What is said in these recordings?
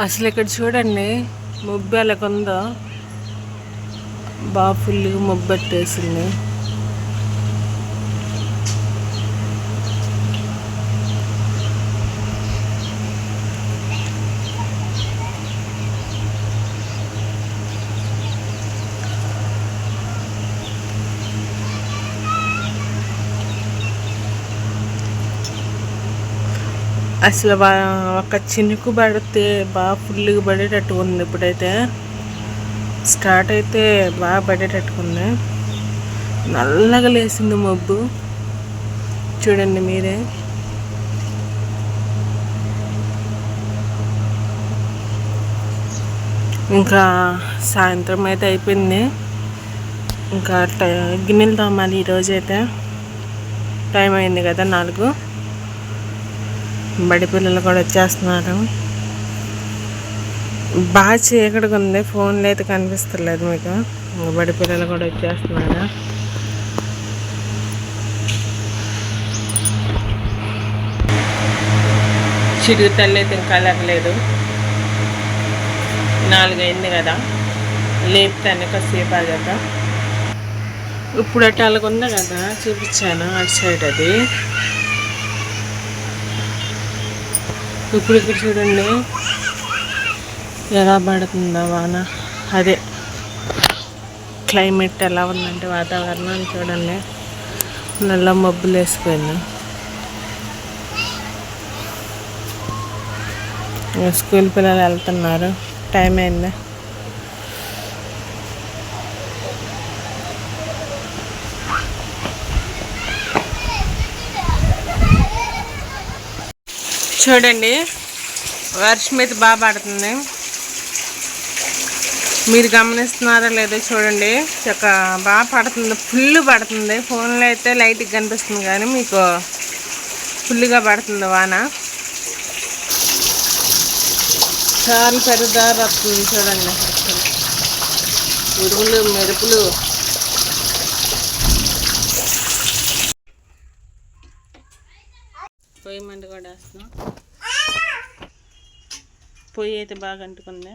అసలు ఇక్కడ చూడండి ముబ్బు బాగా ఫుల్గా ముబ్బు అసలు ఒక చినుకు పడితే బాగా ఫుల్గా పడేటట్టు ఉంది ఇప్పుడైతే. స్టార్ట్ అయితే బాగా పడేటట్టుకుంది. ఉంది నల్లగా లేసింది మబ్బు. చూడండి మీరే. ఇంకా సాయంత్రం అయితే అయిపోయింది. ఇంకా గిన్నెలు తోమాలి ఈరోజు అయితే టైం అయింది కదా నాలుగు. బడి పిల్లలు కూడా వచ్చేస్తున్నారు. బాగా చీకటిగా ఉంది. ఫోన్లో అయితే కనిపిస్తలేదు మీకు. బడి పిల్లలు కూడా వచ్చేస్తున్నారు. చిరుగు తల్లి అయితే ఇంకా లేదు నాలుగైంది కదా. లేపుతాను కాసేపు ఆగాక. ఇప్పుడు అటు ఉంది కదా చూపించాను. అటు సైడ్ అది. ఇప్పుడు ఇక్కడ చూడండి. ఎలా పడుతుందా వాన? అదే. క్లైమేట్ ఎలా ఉందంటే వాతావరణం చూడండి. నల్ల మబ్బులు వేసిపోయింది. స్కూల్ పిల్లలు వెళ్తున్నారు. టైం అయిందా? చూడండి. వర్షం అయితే బాగా పడుతుంది. మీరు గమనిస్తున్నారా లేదో చూడండి. ఒక బాగా పడుతుంది. ఫుల్ పడుతుంది. ఫోన్లో అయితే లైట్గా కనిపిస్తుంది కానీ మీకు ఫుల్గా పడుతుంది వాన. చాలా పెద్దదారి వస్తుంది చూడండి. అసలు. ఉరుములు మెరుపులు. పొయ్యి మంట కూడా వేస్తున్నాం. పొయ్యి అయితే బాగా అంటుకుందా.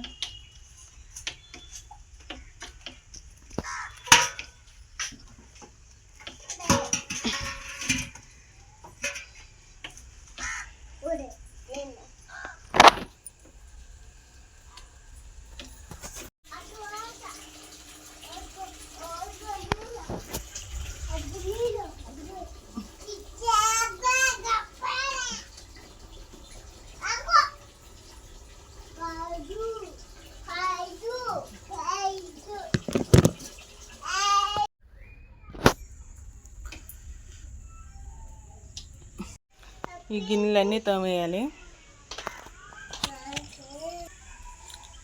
ఈ గిన్నెలన్నీ తోమేయాలి.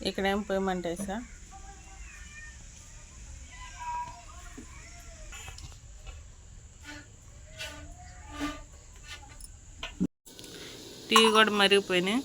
ఇక్కడేం పోయమంటాయి సార్? టీ కూడా మరిగిపోయినాయి.